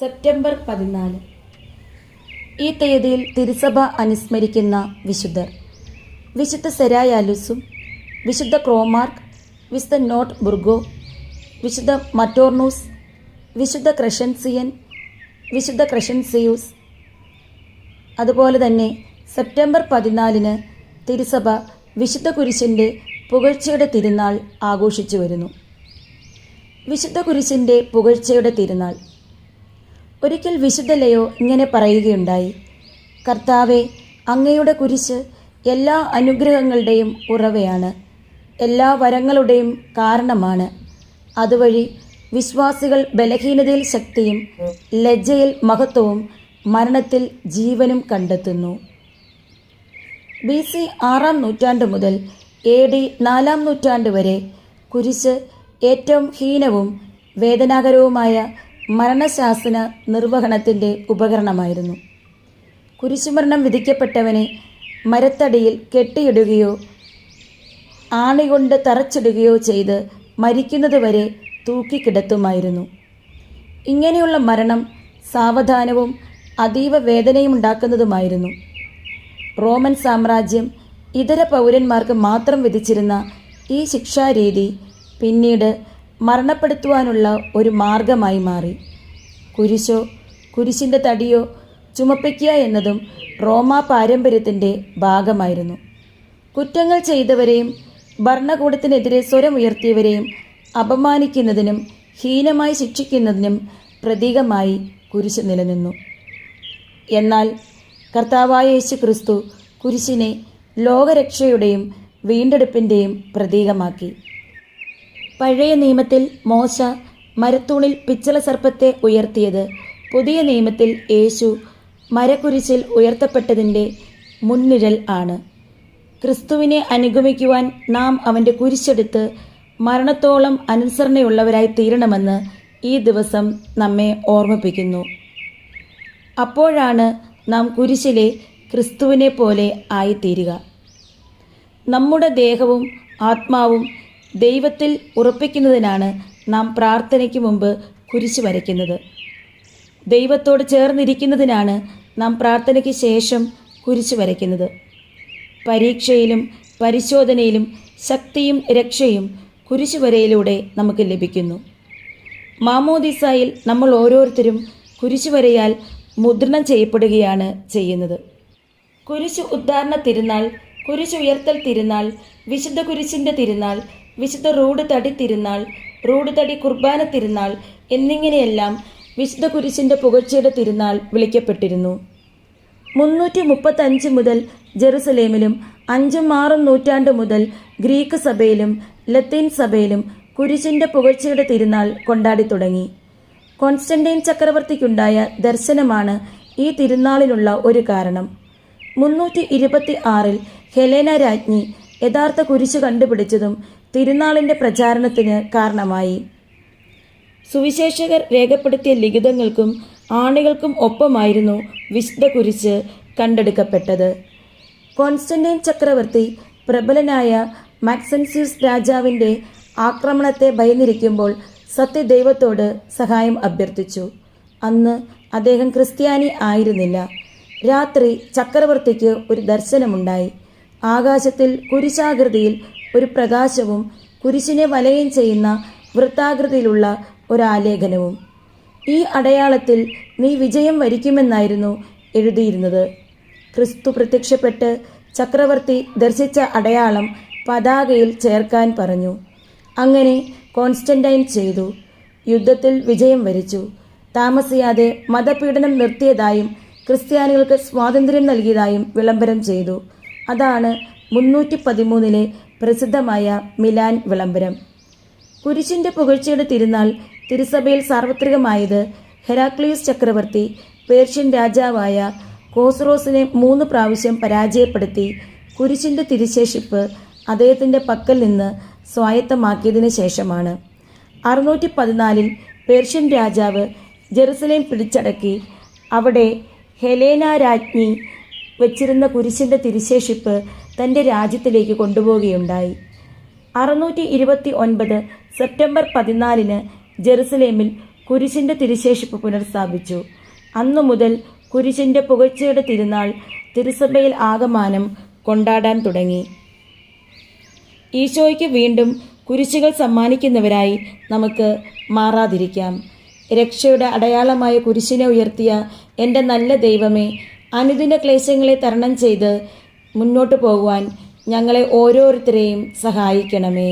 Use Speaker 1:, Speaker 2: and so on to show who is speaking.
Speaker 1: September പതിനാല്. ഈ തീയതിയിൽ തിരുസഭ അനുസ്മരിക്കുന്ന വിശുദ്ധർ. വിശുദ്ധ സെരായാലുസും വിശുദ്ധ ക്രോമാർക്ക് വിശുദ്ധ നോട്ട് ബുർഗോ വിശുദ്ധ മറ്റോർണൂസ് വിശുദ്ധ ക്രഷൻസിയൻ വിശുദ്ധ ക്രഷൻസിയൂസ്. അതുപോലെ തന്നെ സെപ്റ്റംബർ പതിനാലിന് തിരുസഭ വിശുദ്ധ കുരിശിന്റെ പുകഴ്ചയുടെ തിരുനാൾ ആഘോഷിച്ചു വരുന്നു. വിശുദ്ധ കുരിശിന്റെ പുകഴ്ചയുടെ തിരുനാൾ. ഒരിക്കൽ വിശുദ്ധ ലയോ ഇങ്ങനെ പറയുകയുണ്ടായി കർത്താവെ അങ്ങയുടെ കുരിശ് എല്ലാ അനുഗ്രഹങ്ങളുടെയും ഉറവയാണ് എല്ലാ വരങ്ങളുടെയും കാരണമാണ്. അതുവഴി വിശ്വാസികൾ ബലഹീനതയിൽ ശക്തിയും ലജ്ജയിൽ മഹത്വവും മരണത്തിൽ ജീവനും കണ്ടെത്തുന്നു. ബി സി ആറാം നൂറ്റാണ്ട് മുതൽ എ ഡി നാലാം നൂറ്റാണ്ട് വരെ കുരിശ് ഏറ്റവും ഹീനവും വേദനാകരവുമായ മരണശാസന നിർവഹണത്തിന്റെ ഉപകരണമായിരുന്നു. കുരിശുമരണം വിധിക്കപ്പെട്ടവനെ മരത്തടിയിൽ കെട്ടിയിടുകയോ ആണികൊണ്ട് തറച്ചിടുകയോ ചെയ്ത് മരിക്കുന്നതുവരെ തൂക്കിക്കിടത്തുമായിരുന്നു. ഇങ്ങനെയുള്ള മരണം സാവധാനവും അതീവ വേദനയും ഉണ്ടാക്കുന്നതുമായിരുന്നു. റോമൻ സാമ്രാജ്യം ഇതര പൗരന്മാർക്ക് മാത്രം വിധിച്ചിരുന്ന ഈ ശിക്ഷാരീതി പിന്നീട് മരണപ്പെടുത്തുവാനുള്ള ഒരു മാർഗമായി മാറി. കുരിശോ കുരിശിന്റെ തടിയോ ചുമപ്പിക്കുക എന്നതും റോമാ പാരമ്പര്യത്തിന്റെ ഭാഗമായിരുന്നു. കുറ്റങ്ങൾ ചെയ്തവരെയും ഭരണകൂടത്തിനെതിരെ സ്വരമുയർത്തിയവരെയും അപമാനിക്കുന്നതിനും ഹീനമായി ശിക്ഷിക്കുന്നതിനും പ്രതീകമായി കുരിശ് നിലനിന്നു. എന്നാൽ കർത്താവായ യേശു ക്രിസ്തു കുരിശിനെ ലോകരക്ഷയുടെയും വീണ്ടെടുപ്പിന്റെയും പ്രതീകമാക്കി. പഴയ നിയമത്തിൽ മോശ മരത്തൂണിൽ പിച്ചള സർപ്പത്തെ ഉയർത്തിയത്. പുതിയ നിയമത്തിൽ യേശു മരക്കുരിശിൽ ഉയർത്തപ്പെട്ടതിന്റെ മുൻനിഴൽ ആണ്. ക്രിസ്തുവിനെ അനുഗമിക്കുവാൻ നാം അവന്റെ കുരിശെടുത്ത് മരണത്തോളം അനുസരണയുള്ളവരായി തീരണമെന്ന് ഈ ദിവസം നമ്മെ ഓർമ്മിപ്പിക്കുന്നു. അപ്പോഴാണ് നാം കുരിശിലെ ക്രിസ്തുവിനെ പോലെ ആയിത്തീരുക. നമ്മുടെ ദേഹവും ആത്മാവും ദൈവത്തിൽ ഉറപ്പിക്കുന്നതിനാണ് നാം പ്രാർത്ഥനയ്ക്ക് മുമ്പ് കുരിശ് വരയ്ക്കുന്നത്. ദൈവത്തോട് ചേർന്നിരിക്കുന്നതിനാണ് നാം പ്രാർത്ഥനയ്ക്ക് ശേഷം കുരിശ് വരയ്ക്കുന്നത്. പരീക്ഷയിലും പരിശോധനയിലും ശക്തിയും രക്ഷയും കുരിശുവരയിലൂടെ നമുക്ക് ലഭിക്കുന്നു. മാമോദിസായിൽ നമ്മൾ ഓരോരുത്തരും കുരിശുവരയാൽ മുദ്രണം ചെയ്യപ്പെടുകയാണ് ചെയ്യുന്നത്. കുരിശു ഉദ്ധാരണ തിരുനാൾ കുരിശുയർത്തൽ തിരുനാൾ വിശുദ്ധ കുരിശിന്റെ തിരുനാൾ വിശുദ്ധ റോഡ് തടി തിരുനാൾ റോഡ് തടി കുർബാന തിരുനാൾ എന്നിങ്ങനെയെല്ലാം വിശുദ്ധ കുരിശിന്റെ പുകഴ്ചയുടെ തിരുനാൾ വിളിക്കപ്പെട്ടിരുന്നു. മുന്നൂറ്റി മുപ്പത്തഞ്ച് മുതൽ ജെറുസലേമിലും അഞ്ചും ആറും നൂറ്റാണ്ട് മുതൽ ഗ്രീക്ക് സഭയിലും ലത്തീൻ സഭയിലും കുരിശിന്റെ പുകഴ്ചയുടെ തിരുനാൾ കൊണ്ടാടി തുടങ്ങി. കോൺസ്റ്റന്റൈൻ ചക്രവർത്തിക്കുണ്ടായ ദർശനമാണ് ഈ തിരുനാളിനുള്ള ഒരു കാരണം. മുന്നൂറ്റി ഇരുപത്തി ആറിൽ ഹെലേന രാജ്ഞി യഥാർത്ഥ കുരിശ് കണ്ടുപിടിച്ചതും തിരുനാളിന്റെ പ്രചാരണത്തിന് കാരണമായി. സുവിശേഷകർ രേഖപ്പെടുത്തിയ ലിഖിതങ്ങൾക്കും ആണികൾക്കും ഒപ്പമായിരുന്നു വിശുദ്ധ കുരിശ് കണ്ടെടുക്കപ്പെട്ടത്. കോൺസ്റ്റന്റൈൻ ചക്രവർത്തി പ്രബലനായ മാക്സൻസ്യൂസ് രാജാവിന്റെ ആക്രമണത്തെ ഭയന്നിരിക്കുമ്പോൾ സത്യദൈവത്തോട് സഹായം അഭ്യർത്ഥിച്ചു. അന്ന് അദ്ദേഹം ക്രിസ്ത്യാനി ആയിരുന്നില്ല. രാത്രി ചക്രവർത്തിക്ക് ഒരു ദർശനമുണ്ടായി. ആകാശത്തിൽ കുരിശാകൃതിയിൽ ഒരു പ്രകാശവും കുരിശിനെ വലയം ചെയ്യുന്ന വൃത്താകൃതിയിലുള്ള ഒരാലേഖനവും. ഈ അടയാളത്തിൽ നീ വിജയം വരിക്കുമെന്നായിരുന്നു എഴുതിയിരുന്നത്. ക്രിസ്തു പ്രത്യക്ഷപ്പെട്ട് ചക്രവർത്തി ദർശിച്ച അടയാളം പതാകയിൽ ചേർക്കാൻ പറഞ്ഞു. അങ്ങനെ കോൺസ്റ്റന്റൈൻ ചെയ്തു. യുദ്ധത്തിൽ വിജയം വരിച്ചു. താമസിയാതെ മതപീഡനം നിർത്തിയതായും ക്രിസ്ത്യാനികൾക്ക് സ്വാതന്ത്ര്യം നൽകിയതായും വിളംബരം ചെയ്തു. അതാണ് മുന്നൂറ്റി പതിമൂന്നിലെ പ്രസിദ്ധമായ മിലാൻ വിളംബരം. കുരിശിന്റെ പുകഴ്ചയുടെ തിരുനാൾ തിരുസഭയിൽ സാർവത്രികമായത് ഹെറാക്ലിയസ് ചക്രവർത്തി പേർഷ്യൻ രാജാവായ കോസ്റോസിനെ മൂന്ന് പ്രാവശ്യം പരാജയപ്പെടുത്തി കുരിശിന്റെ തിരുശേഷിപ്പ് അദ്ദേഹത്തിന്റെ പക്കൽ നിന്ന് സ്വായത്തമാക്കിയതിനു ശേഷമാണ്. അറുന്നൂറ്റി പതിനാലിൽ പേർഷ്യൻ രാജാവ് ജെറുസലേം പിടിച്ചടക്കി. അവിടെ ഹെലേന രാജ്ഞി വച്ചിരുന്ന കുരിശിന്റെ തിരിശേഷിപ്പ് തന്റെ രാജ്യത്തിലേക്ക് കൊണ്ടുപോവുകയുണ്ടായി. അറുന്നൂറ്റി ഇരുപത്തി ഒൻപത് സെപ്റ്റംബർ പതിനാലിന് ജെറുസലേമിൽ കുരിശിന്റെ തിരിശേഷിപ്പ് പുനർസ്ഥാപിച്ചു അന്നു മുതൽ കുരിശിന്റെ പുകഴ്ചയുടെ തിരുനാൾ തിരുസഭയിൽ ആകമാനം കൊണ്ടാടാൻ തുടങ്ങി. ഈശോയ്ക്ക് വീണ്ടും കുരിശുകൾ സമ്മാനിക്കുന്നവരായി നമുക്ക് മാറാതിരിക്കാം. രക്ഷയുടെ അടയാളമായ കുരിശിനെ ഉയർത്തിയ എന്റെ നല്ല ദൈവമേ അനുദിന ക്ലേശങ്ങളെ തരണം ചെയ്ത് മുന്നോട്ട് പോകുവാൻ ഞങ്ങളെ ഓരോരുത്തരെയും സഹായിക്കണമേ.